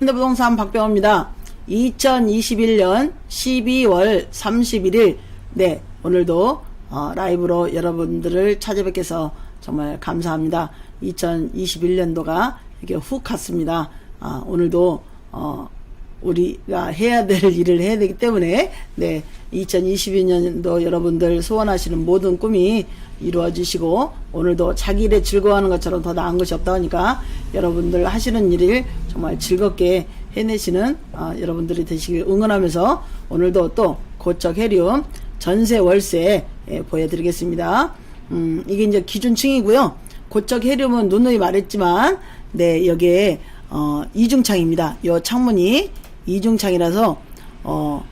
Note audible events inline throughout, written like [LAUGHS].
현대부동산 박병호입니다. 2021년 12월 31일 네 오늘도 어, 라이브로 여러분들을 찾아뵙게서 정말 감사합니다. 2021년도가 이렇게 훅 갔습니다. 아, 오늘도 어, 우리가 해야 될 [LAUGHS] 일을 해야 되기 때문에 네 2022년도 여러분들 소원하시는 모든 꿈이 이루어지시고 오늘도 자기 일에 즐거워하는 것처럼 더 나은 것이 없다 보니까 여러분들 하시는 일을 정말 즐겁게 해내시는 어, 여러분들이 되시길 응원하면서 오늘도 또 고적 해리움 전세 월세 예, 보여드리겠습니다. 음, 이게 이제 기준층이고요. 고적 해리움은 누누이 말했지만 네 여기에 어, 이중창입니다. 요 창문이 이중창이라서 어,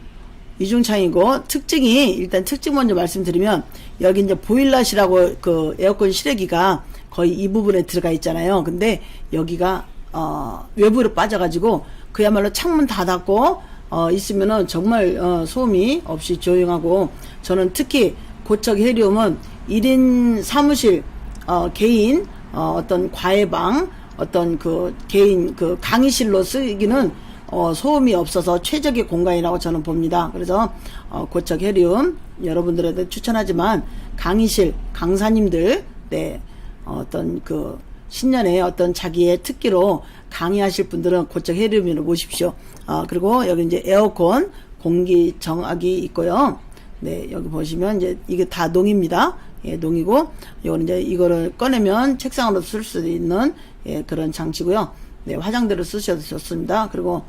이중창이고 특징이 일단 특징 먼저 말씀드리면 여기 이제 보일러시라고 그 에어컨 실외기가 거의 이 부분에 들어가 있잖아요. 근데 여기가 어, 외부로 빠져가지고 그야말로 창문 다 닫고 어, 있으면은 정말 어, 소음이 없이 조용하고 저는 특히 고척 해리움은 1인 사무실 어, 개인 어, 어떤 과외방 어떤 그 개인 그 강의실로 쓰기는 어, 소음이 없어서 최적의 공간이라고 저는 봅니다. 그래서 어, 고척 해리움 여러분들에게 추천하지만 강의실 강사님들 네 어떤 그 신년에 어떤 자기의 특기로 강의하실 분들은 고척 해리움으로 모십시오. 어, 그리고 여기 이제 에어컨 공기 정학이 있고요. 네 여기 보시면 이제 이게 다 농입니다. 예, 농이고 이거는 이제 이거를 꺼내면 책상으로 쓸 수 있는 예, 그런 장치고요. 네, 화장대로 쓰셔도 좋습니다. 그리고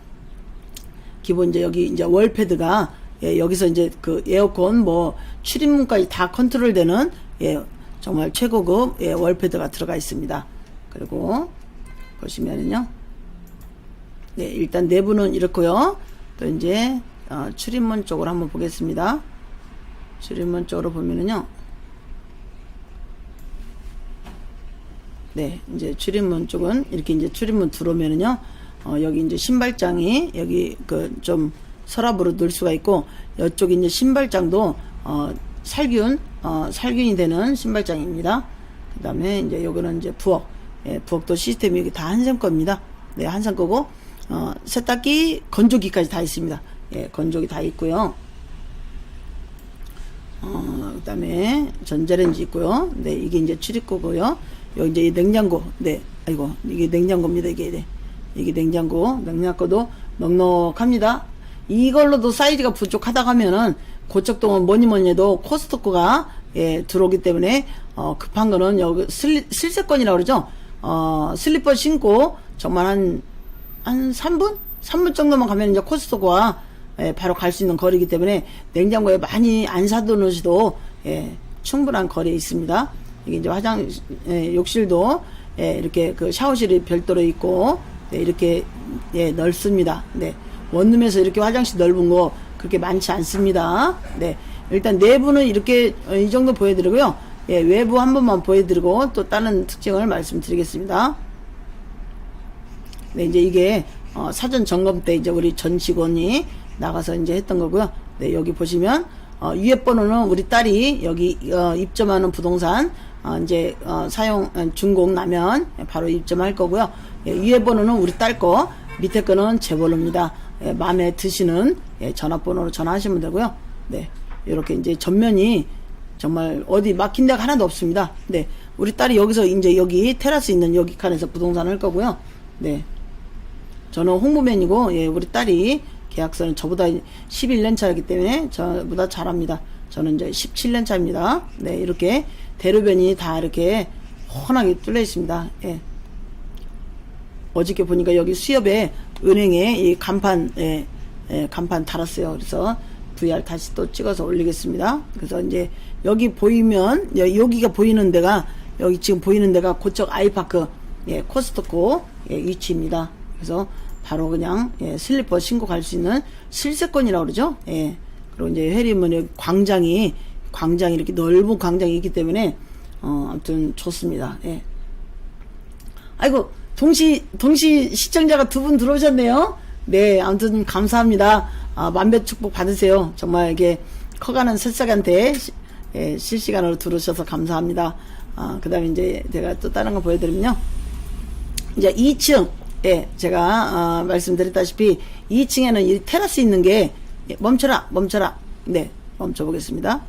기본 이제 여기 이제 월패드가 예, 여기서 이제 그 에어컨 뭐 출입문까지 다 컨트롤되는 예, 정말 최고급 예, 월패드가 들어가 있습니다. 그리고 보시면은요. 네, 일단 내부는 이렇고요. 또 이제 어, 출입문 쪽으로 한번 보겠습니다. 출입문 쪽으로 보면은요. 네, 이제 출입문 쪽은 이렇게 이제 출입문 들어오면은요, 어, 여기 이제 신발장이 여기 그 좀 서랍으로 넣을 수가 있고, 이쪽 이제 신발장도 어, 살균, 어, 살균이 되는 신발장입니다. 그 다음에 이제 요거는 이제 부엌, 예, 부엌도 시스템이 여기 다 한샘 겁니다. 네, 한샘 거고, 어, 세탁기, 건조기까지 다 있습니다. 예, 건조기 다 있고요. 어, 그 다음에 전자레인지 있고요. 네, 이게 이제 출입구고요. 여기 이제 이 냉장고. 네, 아이고, 이게 냉장고입니다. 이게, 네. 이게 냉장고. 냉장고도 넉넉합니다. 이걸로도 사이즈가 부족하다 하면은 고척동은 뭐니 뭐니 해도 코스트코가 예, 들어오기 때문에 어, 급한 거는 여기 슬, 실세권이라고 그러죠. 어, 슬리퍼 신고 정말 한, 한 3분? 3분 정도만 가면 이제 코스트코가 예, 바로 갈 수 있는 거리이기 때문에 냉장고에 많이 안 사두셔도 예, 충분한 거리에 있습니다. 이게 이제 화장 예, 욕실도 예, 이렇게 그 샤워실이 별도로 있고 네, 이렇게 예, 넓습니다. 네. 원룸에서 이렇게 화장실 넓은 거 그렇게 많지 않습니다. 네. 일단 내부는 이렇게 어, 이 정도 보여드리고요. 예, 외부 한 번만 보여드리고 또 다른 특징을 말씀드리겠습니다. 네, 이제 이게 어, 사전 점검 때 이제 우리 전 직원이 나가서 이제 했던 거고요. 네, 여기 보시면 어, 위에 번호는 우리 딸이 여기 어, 입점하는 부동산 어, 이제 어, 사용 어, 준공 나면 바로 입점할 거고요. 예, 위에 번호는 우리 딸 거, 밑에 거는 제 번호입니다. 예, 마음에 드시는 예, 전화번호로 전화하시면 되고요. 네, 이렇게 이제 전면이 정말 어디 막힌 데가 하나도 없습니다. 네, 우리 딸이 여기서 이제 여기 테라스 있는 여기 칸에서 부동산 할 거고요. 네, 저는 홍보맨이고 예, 우리 딸이 계약서는 저보다 11년 차이기 때문에 저보다 잘합니다. 저는 이제 17년 차입니다. 네, 이렇게 대로변이 다 이렇게 훤하게 뚫려 있습니다. 예. 어저께 보니까 여기 수협에 은행에 이 간판 예, 예, 간판 달았어요. 그래서 VR 다시 또 찍어서 올리겠습니다. 그래서 이제 여기 보이면 여- 여기가 보이는 데가 여기 지금 보이는 데가 고척 아이파크 예, 코스트코 예, 위치입니다. 그래서 바로 그냥 예, 슬리퍼 신고 갈 수 있는 실세권이라고 그러죠. 예. 그리고 이제 여기 광장이 광장이 이렇게 넓은 광장이 있기 때문에 어 아무튼 좋습니다. 예. 아이고 동시 동시 시청자가 두 분 들어오셨네요. 네, 아무튼 감사합니다. 아, 만배 축복 받으세요. 정말 이게 커가는 새싹한테 시- 예, 실시간으로 들어오셔서 감사합니다. 아, 그 다음에 이제 제가 또 다른 거 보여드리면요. 이제 2층 예, 제가 어, 말씀드렸다시피 2층에는 이 테라스 있는 게 예, 멈춰라, 멈춰라. 네, 멈춰 보겠습니다.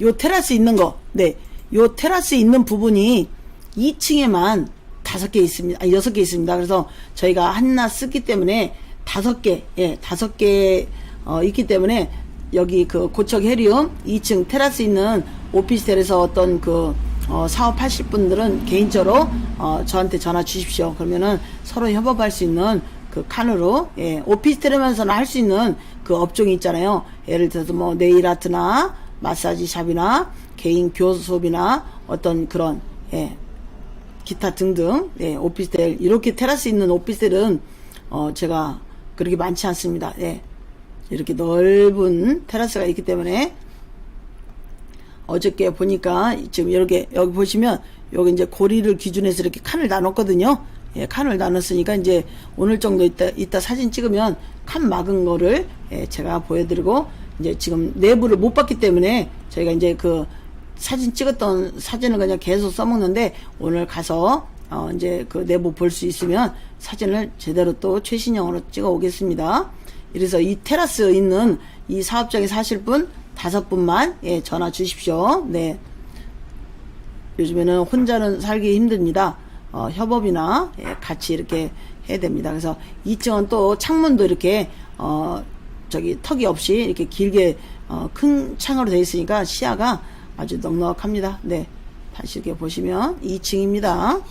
요 테라스 있는 거, 네, 요 테라스 있는 부분이 2층에만 다섯 개 있습니다. 아니, 여섯 개 있습니다. 그래서 저희가 하나 쓰기 때문에 다섯 개, 예, 다섯 개, 어, 있기 때문에 여기 그 고척 해리움 2층 테라스 있는 오피스텔에서 어떤 그, 어, 사업하실 분들은 개인적으로, 어, 저한테 전화 주십시오. 그러면은 서로 협업할 수 있는 그 칸으로, 예, 오피스텔에만서는 할 수 있는 그 업종이 있잖아요. 예를 들어서 뭐 네일 아트나 마사지 샵이나 개인 교수 수업이나 어떤 그런, 예, 기타 등등 예, 오피스텔 이렇게 테라스 있는 오피스텔은 어 제가 그렇게 많지 않습니다. 예. 이렇게 넓은 테라스가 있기 때문에 어저께 보니까 지금 이렇게 여기 보시면 여기 이제 고리를 기준해서 이렇게 칸을 나눴거든요. 예, 칸을 나눴으니까 이제 오늘 정도 있다 이따 사진 찍으면 칸 막은 거를 예, 제가 보여드리고 이제 지금 내부를 못 봤기 때문에 저희가 이제 그 사진 찍었던 사진을 그냥 계속 써먹는데 오늘 가서 어 이제 그 내부 볼 수 있으면 사진을 제대로 또 최신형으로 찍어 오겠습니다. 이래서 이 테라스 있는 이 사업장에 사실 분 다섯 분만 예, 전화 주십시오. 네. 요즘에는 혼자는 살기 힘듭니다. 어, 협업이나 예, 같이 이렇게 해야 됩니다. 그래서 2층은 또 창문도 이렇게 어, 저기 턱이 없이 이렇게 길게 어, 큰 창으로 되어 있으니까 시야가 아주 넉넉합니다. 네. 다시 이렇게 보시면 2층입니다.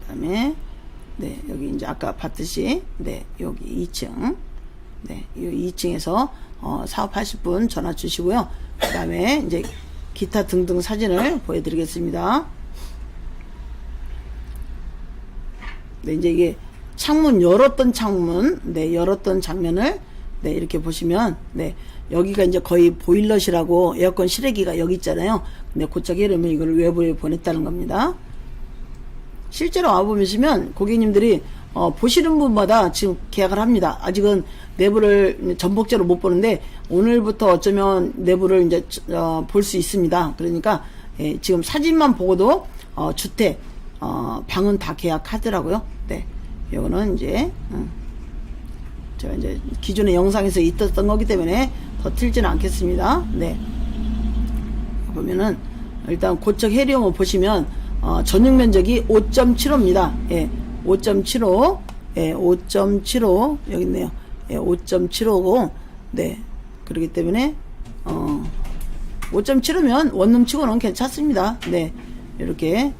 그 다음에 네, 여기 이제 아까 봤듯이 네, 여기 2층. 네, 이 2층에서 어, 사업하실 분 전화 주시고요. 그 다음에 이제 기타 등등 사진을 보여 드리겠습니다. 네, 이제 이게 창문 열었던 창문, 네, 열었던 장면을 네, 이렇게 보시면 네, 여기가 이제 거의 보일러실하고 에어컨 실외기가 여기 있잖아요. 근데 고착 이러면 이걸 외부에 보냈다는 겁니다. 실제로 와보시면 고객님들이 어, 보시는 분마다 지금 계약을 합니다. 아직은 내부를 전복제로 못 보는데 오늘부터 어쩌면 내부를 이제 어, 볼 수 있습니다. 그러니까 예, 지금 사진만 보고도 어, 주택 어, 방은 다 계약하더라고요. 네, 이거는 이제 음, 제가 이제 기존의 영상에서 있었던 거기 때문에 더 틀지는 않겠습니다. 네. 보면은 일단 고척 해리움을 보시면 어, 전용 면적이 5.75입니다. 예, 5.75, 예, 5.75 여기 있네요. 예, 5.75고, 네, 그렇기 때문에 어, 5.75면 원룸치고는 괜찮습니다. 네, 이렇게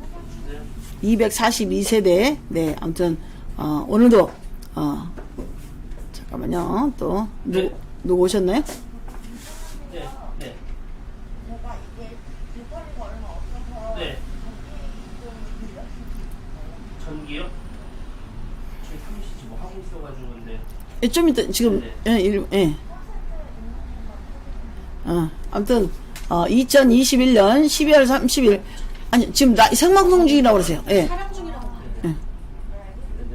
242세대, 네, 아무튼 어, 오늘도 어, 잠깐만요, 또 누구 네. 누구 오셨나요? 네, 네, 네. 전기요? 저희 사무실 지금 뭐 하고 있어가지고 근데 예, 좀 이따 지금 네. 예, 일, 예. 어, 아무튼 어, 2021년 12월 30일 아니 지금 나 생방송 중이라고 그러세요. 예. 촬영 중이라고 네,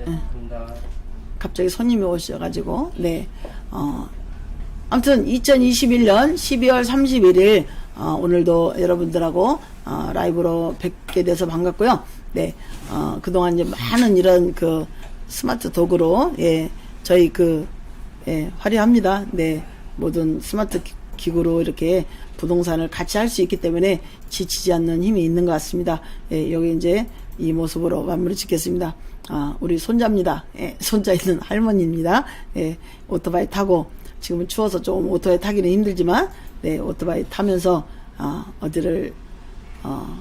네. 갑자기 손님이 오셔가지고 네. 어, 아무튼 2021년 12월 31일 어, 오늘도 여러분들하고 어, 라이브로 뵙게 돼서 반갑고요. 네, 어, 그동안 이제 많은 이런 그 스마트 도구로 예, 저희 그 예, 화려합니다. 네, 모든 스마트 기- 기구로 이렇게 부동산을 같이 할 수 있기 때문에 지치지 않는 힘이 있는 것 같습니다. 예, 여기 이제 이 모습으로 마무리 짓겠습니다. 아, 우리 손자입니다. 예, 손자 있는 할머니입니다. 예, 오토바이 타고 지금은 추워서 좀 오토바이 타기는 힘들지만 네, 오토바이 타면서 아, 어디를 어,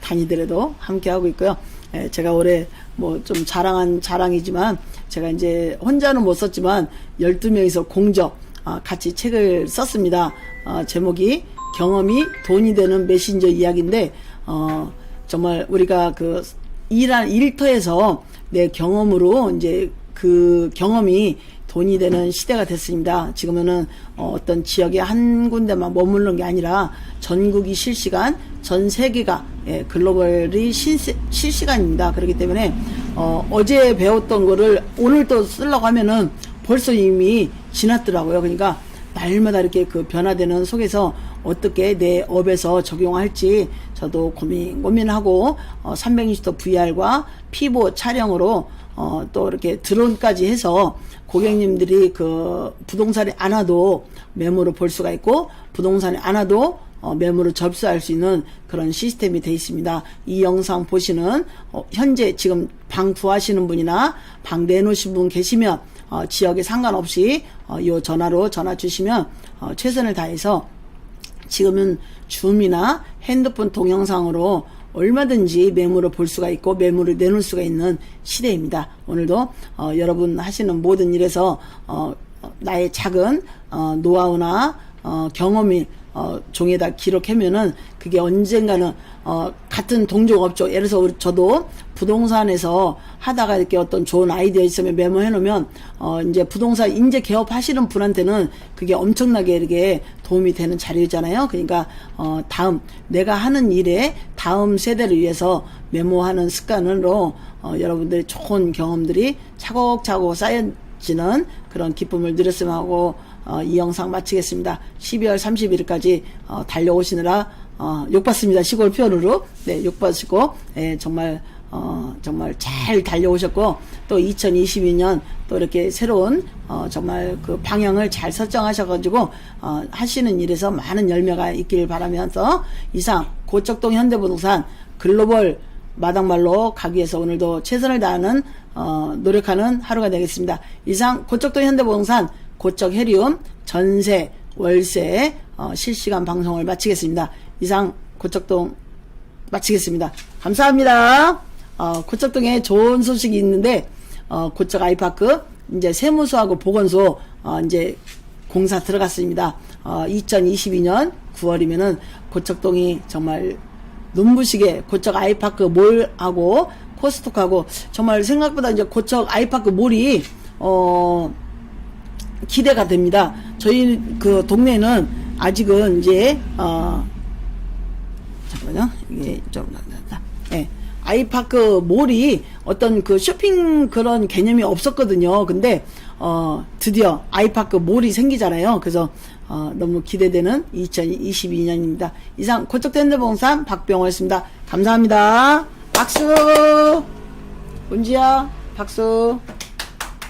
다니더라도 함께 하고 있고요. 예, 제가 올해 뭐 좀 자랑한 자랑이지만 제가 이제 혼자는 못 썼지만 12명이서 공적 아, 같이 책을 썼습니다. 어, 제목이 경험이 돈이 되는 메신저 이야기인데 어, 정말 우리가 그 일한 일터에서 내 경험으로 이제 그 경험이 돈이 되는 시대가 됐습니다. 지금은 어, 떤 지역의 한 군데만 머무르는 게 아니라 전국이 실시간, 전 세계가 예, 글로벌이 실시, 실시간입니다. 그렇기 때문에 어, 어제 배웠던 거를 오늘 또 쓰려고 하면은 벌써 이미 지났더라고요. 그러니까 날마다 이렇게 그 변화되는 속에서 어떻게 내 업에서 적용할지 저도 고민 고민하고 어, 360도 VR과 피보 촬영으로 어, 또 이렇게 드론까지 해서 고객님들이 그 부동산에 안 와도 매물을 볼 수가 있고 부동산에 안 와도 어, 매물을 접수할 수 있는 그런 시스템이 되어 있습니다. 이 영상 보시는 어, 현재 지금 방 구하시는 분이나 방 내놓으신 분 계시면 어, 지역에 상관없이 어, 이 전화로 전화 주시면 어, 최선을 다해서 지금은 줌이나 핸드폰 동영상으로 얼마든지 매물을 볼 수가 있고 매물을 내놓을 수가 있는 시대입니다. 오늘도 어, 여러분 하시는 모든 일에서 어, 어, 나의 작은 어, 노하우나 어, 경험이 어, 종에다 기록하면은 그게 언젠가는 어, 같은 동종업종 예를 들어서 우리- 저도 부동산에서 하다가 이렇게 어떤 좋은 아이디어 있으면 메모해 놓으면 어, 이제 부동산 인재 개업하시는 분한테는 그게 엄청나게 이렇게 도움이 되는 자료잖아요. 그러니까 어, 다음 내가 하는 일에 다음 세대를 위해서 메모하는 습관으로 어, 여러분들의 좋은 경험들이 차곡차곡 쌓여지는 그런 기쁨을 누렸으면 하고 어, 이 영상 마치겠습니다. 12월 31일까지 어, 달려오시느라 어, 욕받습니다. 시골 표현으로 네, 욕받으시고 예, 정말 어, 정말 잘 달려오셨고 또 2022년 또 이렇게 새로운 어, 정말 그 방향을 잘 설정하셔가지고 어, 하시는 일에서 많은 열매가 있기를 바라면서 이상 고척동 현대부동산 글로벌 마당발로 가기 위해서 오늘도 최선을 다하는 어, 노력하는 하루가 되겠습니다. 이상 고척동 현대부동산 고척 해리움 전세 월세 어, 실시간 방송을 마치겠습니다. 이상 고척동 마치겠습니다. 감사합니다. 어, 고척동에 좋은 소식이 있는데 어, 고척 아이파크 이제 세무서하고 보건소 어, 이제 공사 들어갔습니다. 어, 2022년 9월이면은 고척동이 정말 눈부시게 고척 아이파크 몰하고 코스톡하고 정말 생각보다 이제 고척 아이파크 몰이 어 기대가 됩니다. 저희 그 동네는 아직은 이제 어 잠깐만요. 이게 좀 나다. 예. 아이파크 몰이 어떤 그 쇼핑 그런 개념이 없었거든요. 근데 어 드디어 아이파크 몰이 생기잖아요. 그래서 어 너무 기대되는 2022년입니다. 이상 고척대현대봉산 박병호였습니다. 감사합니다. 박수. 은지야 박수.